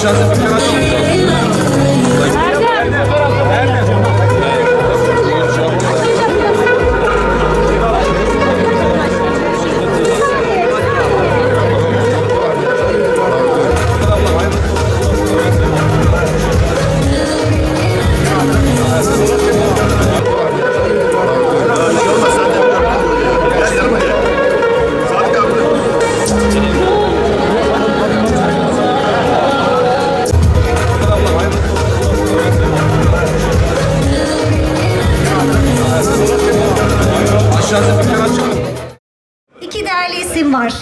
Proszę, isim var.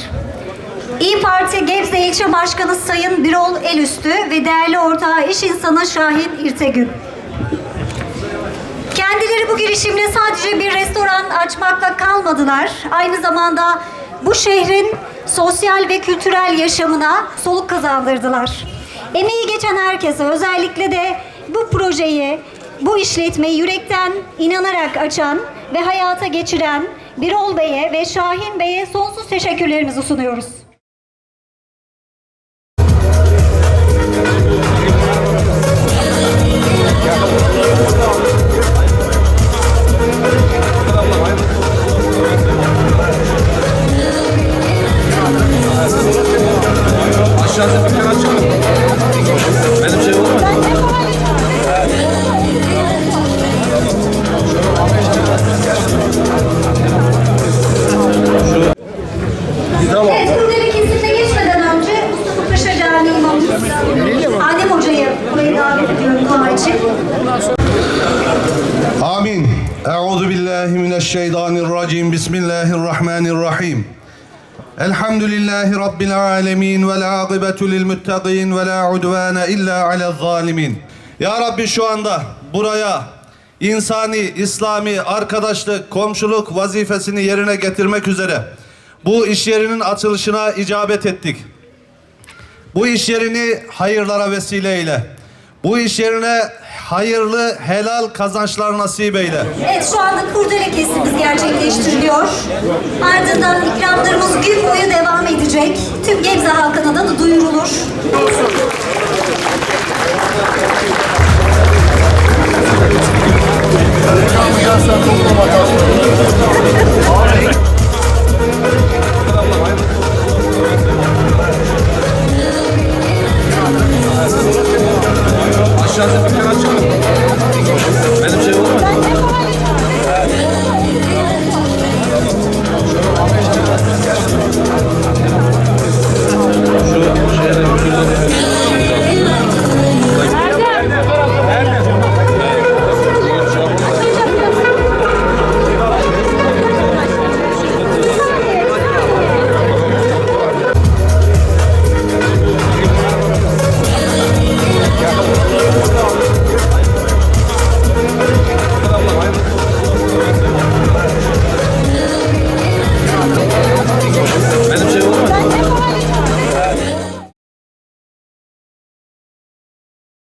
İyi Parti Gebze İlçe Başkanı Sayın Birol Elüstü ve değerli ortağı iş insanı Şahin İrtegün. Kendileri bu girişimle sadece bir restoran açmakla kalmadılar. Aynı zamanda bu şehrin sosyal ve kültürel yaşamına soluk kazandırdılar. Emeği geçen herkese özellikle de bu projeyi, bu işletmeyi yürekten inanarak açan ve hayata geçiren Birol Bey'e ve Şahin Bey'e sonsuz teşekkürlerimizi sunuyoruz. أعوذ بالله من الشيطان الرجيم بسم الله الرحمن الرحيم الحمد لله رب العالمين والعاقبة للمتقين ولا عدوان إلا على الظالمين Ya Rabbi şu anda buraya insani, İslami, arkadaşlık, komşuluk vazifesini yerine getirmek üzere bu iş yerinin açılışına icabet ettik. Bu iş yerini hayırlara vesile eyle. Bu iş yerine hayırlı, helal kazançlar nasip eyle. Evet, şu anda kurdele kesimimiz gerçekleştiriliyor. Ardından ikramlarımız gün boyu devam edecek. Tüm Gebze halkına da duyurulur.